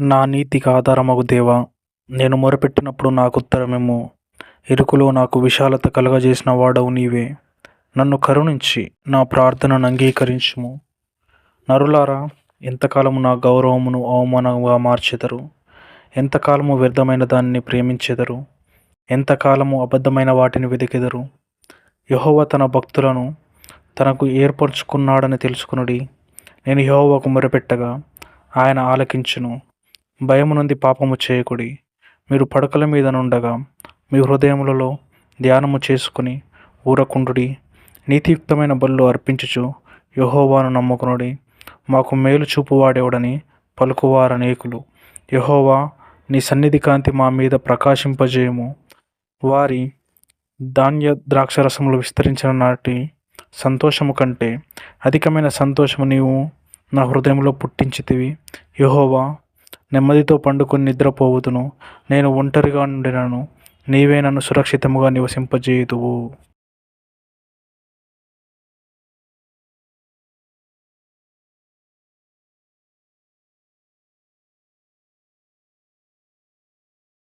నా నీతికి ఆధారమగు దేవా నేను మొరపెట్టినప్పుడు నాకు ఉత్తరమేమో ఇరుకులో నాకు విశాలత కలుగజేసిన వాడవు నీవే. నన్ను కరుణించి నా ప్రార్థనను అంగీకరించుము. నరులారా ఎంతకాలము నా గౌరవమును అవమానంగా మార్చెదరు. ఎంతకాలము వ్యర్థమైన దానిని ప్రేమించెదరు. ఎంతకాలము అబద్ధమైన వాటిని వెదికెదరు. యహోవ తన భక్తులను తనకు ఏర్పరచుకున్నాడని తెలుసుకునుడి. నేను యహోవకు మొరపెట్టగా ఆయన ఆలకించును. భయమునంది పాపము చేయకుడి. మీరు పడకల మీద నుండగా మీ హృదయములలో ధ్యానము చేసుకుని ఊరకుండుడి. నీతియుక్తమైన బలు అర్పించుచు యహోవాను నమ్ముకునుడి. మాకు మేలు చూపువాడెవడని పలుకువారనేకులు యహోవా నీ సన్నిధి కాంతి మా మీద ప్రకాశింపజేయము. వారి ధాన్య ద్రాక్షరసములు విస్తరించిన నాటి సంతోషము కంటే అధికమైన సంతోషము నీవు నా హృదయంలో పుట్టించితివి. యహోవా నెమ్మదితో పండుకొని నిద్రపోవుదును. నేను ఒంటరిగా నుండినను. నీవే నన్ను సురక్షితముగా నివసింపజేయుదువు.